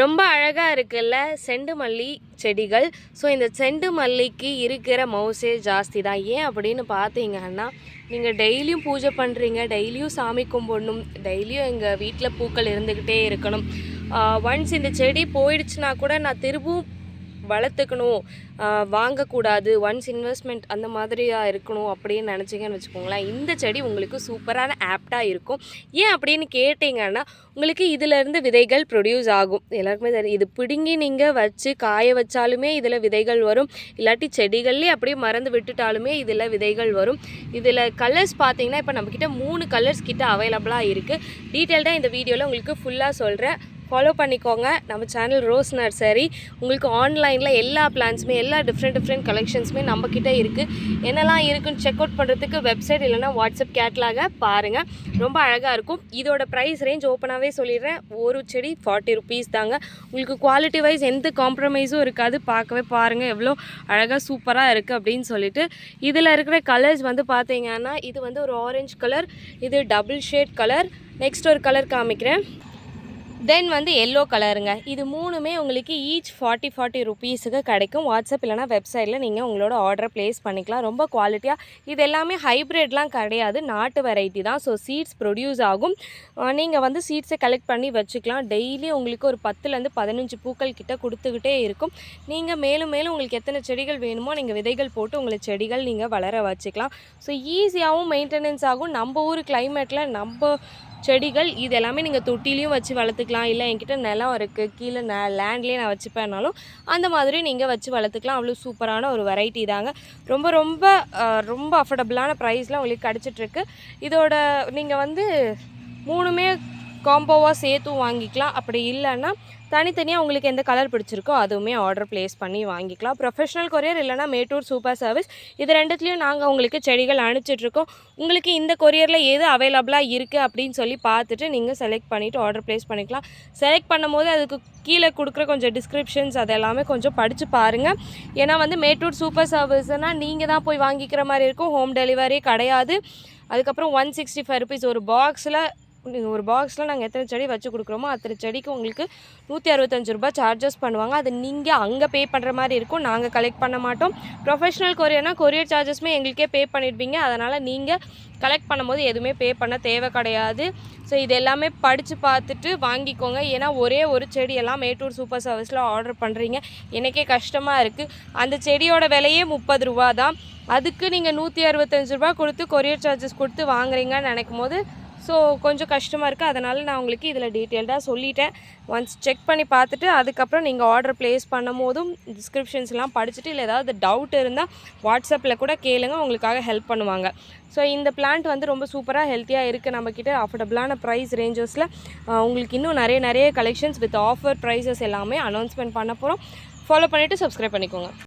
ரொம்ப அழகாக இருக்குல்ல செண்டு மல்லி செடிகள். ஸோ இந்த செண்டு மல்லிக்கு இருக்கிற மவுசே ஜாஸ்தி தான். ஏன் அப்படின்னு பார்த்தீங்கன்னா நீங்கள் டெய்லியும் பூஜை பண்ணுறீங்க டெய்லியும் சாமி கும்பிடணும் டெய்லியும் எங்கள் வீட்டில் பூக்கள் இருந்துக்கிட்டே இருக்கணும். ஒன்ஸ் இந்த செடி போயிடுச்சுன்னா கூட நான் திரும்பவும் வளர்த்துக்கணும் வாங்கக்கூடாது ஒன்ஸ் இன்வெஸ்ட்மெண்ட் அந்த மாதிரியாக இருக்கணும் அப்படின்னு நினச்சிங்கன்னு வச்சுக்கோங்களேன் இந்த செடி உங்களுக்கு சூப்பரான ஆப்டாக இருக்கும். ஏன் அப்படின்னு கேட்டிங்கன்னா உங்களுக்கு இதிலேருந்து விதைகள் ப்ரொடியூஸ் ஆகும். எல்லாருக்குமே தெரியும். இது பிடுங்கி நீங்கள் வச்சு காய வச்சாலுமே இதில் விதைகள் வரும். இல்லாட்டி செடிகள்லேயே அப்படியே மறந்து விட்டுட்டாலுமே இதில் விதைகள் வரும். இதில் கலர்ஸ் பார்த்தீங்கன்னா இப்போ நம்மக்கிட்ட மூணு கலர்ஸ் கிட்ட அவைலபிளாக இருக்குது டீட்டெயில்டாக இந்த வீடியோவில் உங்களுக்கு ஃபுல்லாக சொல்கிறேன் ஃபாலோ பண்ணிக்கோங்க. நம்ம சேனல் ரோஸ் நர்சரி உங்களுக்கு ஆன்லைனில் எல்லா பிளான்ஸுமே எல்லா டிஃப்ரெண்ட் டிஃப்ரெண்ட் கலெக்ஷன்ஸுமே நம்மக்கிட்ட இருக்குது என்னெல்லாம் இருக்குன்னு செக் அவுட் பண்ணுறதுக்கு வெப்சைட் இல்லைனா வாட்ஸ்அப் கேட்லாக பாருங்கள் ரொம்ப அழகாக இருக்கும். இதோட ப்ரைஸ் ரேஞ்ச் ஓப்பனாகவே சொல்லிடுறேன். ஒரு செடி ஃபார்ட்டி ருபீஸ் தாங்க. உங்களுக்கு குவாலிட்டி வைஸ் எந்த காம்ப்ரமைஸும் இருக்காது. பார்க்கவே பாருங்கள் எவ்வளோ அழகாக சூப்பராக இருக்குது அப்படின்னு சொல்லிட்டு. இதில் இருக்கிற கலர்ஸ் வந்து பார்த்தீங்கன்னா இது வந்து ஒரு ஆரஞ்சு கலர் இது டபுள் ஷேட் கலர் நெக்ஸ்ட் ஒரு கலர் காமிக்கிறேன். தென் வந்து எல்லோ கலருங்க இது மூணுமே உங்களுக்கு ஈச் ஃபார்ட்டி ஃபார்ட்டி ருபீஸுக்கு கிடைக்கும். வாட்ஸ்அப் இல்லைனா வெப்சைட்டில் நீங்கள் உங்களோட ஆர்டர் ப்ளேஸ் பண்ணிக்கலாம். ரொம்ப குவாலிட்டியாக இது எல்லாமே ஹைப்ரிட்லாம் கிடையாது. நாட்டு வெரைட்டி தான். ஸோ சீட்ஸ் ப்ரொடியூஸ் ஆகும். நீங்கள் வந்து சீட்ஸை கலெக்ட் பண்ணி வச்சுக்கலாம். டெய்லி உங்களுக்கு ஒரு பத்துலேருந்து பதினஞ்சு பூக்கள் கிட்ட கொடுத்துக்கிட்டே இருக்கும். நீங்கள் மேலும் மேலும் உங்களுக்கு எத்தனை செடிகள் வேணுமோ நீங்கள் விதைகள் போட்டு உங்களுக்கு செடிகள் நீங்கள் வளர வச்சுக்கலாம். ஸோ ஈஸியாகவும் மெயின்டெனன்ஸ் ஆகும். நம்ம ஊர் கிளைமேட்டில் நம்ம செடிகள் இது எல்லாமே நீங்கள் தொட்டிலையும் வச்சு வளர்த்துக்கலாம். இல்லை என்கிட்ட நிலம் இருக்குது கீழே ந லேண்ட்லேயே நான் வச்சுப்பேனாலும் அந்த மாதிரி நீங்கள் வச்சு வளர்த்துக்கலாம். அவ்வளோ சூப்பரான ஒரு வெரைட்டி தாங்க. ரொம்ப ரொம்ப ரொம்ப அஃபோர்டபுளான ப்ரைஸ்லாம் உங்களுக்கு கிடச்சிட்ருக்கு இதோட நீங்கள் வந்து மூணுமே காம்போவாக சேர்த்தும் வாங்கிக்கலாம். அப்படி இல்லைன்னா தனித்தனியாக உங்களுக்கு எந்த கலர் பிடிச்சிருக்கோ அதுவுமே ஆர்டர் ப்ளேஸ் பண்ணி வாங்கிக்கலாம். ப்ரொஃபஷனல் கொரியர் இல்லைனா மேட்டூர் சூப்பர் சர்வீஸ் இது ரெண்டுத்துலேயும் நாங்கள் உங்களுக்கு செடிகள் அனுப்பிச்சிட்ருக்கோம் உங்களுக்கு இந்த கொரியரில் எது அவைலபிளாக இருக்குது அப்படின்னு சொல்லி பார்த்துட்டு நீங்கள் செலக்ட் பண்ணிவிட்டு ஆர்டர் ப்ளேஸ் பண்ணிக்கலாம். செலக்ட் பண்ணும்போது அதுக்கு கீழே கொடுக்குற கொஞ்சம் டிஸ்கிரிப்ஷன்ஸ் அது எல்லாமே கொஞ்சம் படித்து பாருங்கள் ஏன்னா வந்து மேட்டூர் சூப்பர் சர்வீஸ்னால் நீங்கள் தான் போய் வாங்கிக்கிற மாதிரி இருக்கும். ஹோம் டெலிவரி கிடையாது. அதுக்கப்புறம் ஒன் சிக்ஸ்டி ஃபைவ் ருபீஸ் ஒரு பாக்ஸில் நீங்கள் ஒரு பாக்ஸில் நாங்கள் எத்தனை செடி வச்சு கொடுக்குறோமோ அத்தனை செடிக்கு உங்களுக்கு நூற்றி அறுபத்தஞ்சு ரூபாய் சார்ஜஸ் பண்ணுவாங்க. அது நீங்கள் அங்கே பே பண்ணுற மாதிரி இருக்கும். நாங்கள் கலெக்ட் பண்ண மாட்டோம். ப்ரொஃபஷனல் கொரியர்னா கொரியர் சார்ஜஸ்மே எங்களுக்கே பே பண்ணிடுவீங்க. அதனால் நீங்கள் கலெக்ட் பண்ணும்போது எதுவுமே பே பண்ண தேவை கிடையாது. ஸோ இது எல்லாமே படித்து பார்த்துட்டு வாங்கிக்கோங்க. ஏன்னா ஒரே ஒரு செடியெல்லாம் மேட்டூர் சூப்பர் சர்வீஸில் ஆர்டர் பண்ணுறீங்க எனக்கே கஷ்டமாக இருக்குது அந்த செடியோட விலையே முப்பது ரூபா தான். அதுக்கு நீங்கள் நூற்றி அறுபத்தஞ்சு ரூபா கொடுத்து கொரியர் சார்ஜஸ் கொடுத்து வாங்குறீங்கன்னு நினைக்கும் போது ஸோ கொஞ்சம் கஷ்டமாக இருக்குது அதனால் நான் உங்களுக்கு இதில் டீட்டெயில்டாக சொல்லிட்டேன். ஒன்ஸ் செக் பண்ணி பார்த்துட்டு அதுக்கப்புறம் நீங்கள் ஆர்டர் ப்ளேஸ் பண்ணும் போதும் டிஸ்கிரிப்ஷன்ஸ்லாம் படிச்சுட்டு இல்லை ஏதாவது டவுட் இருந்தால் வாட்ஸ்அப்பில் கூட கேளுங்க. உங்களுக்காக ஹெல்ப் பண்ணுவாங்க. ஸோ இந்த பிளான்ட் வந்து ரொம்ப சூப்பராக ஹெல்த்தியாக இருக்குது நம்மக்கிட்ட அஃபோர்டபுளான ப்ரைஸ் ரேஞ்சஸில் உங்களுக்கு இன்னும் நிறைய நிறைய கலெக்ஷன்ஸ் வித் ஆஃபர் ப்ரைஸஸ் எல்லாமே அனௌன்ஸ்மெண்ட் பண்ண போகிறோம் ஃபாலோ பண்ணிவிட்டு சப்ஸ்கிரைப் பண்ணிக்கோங்க.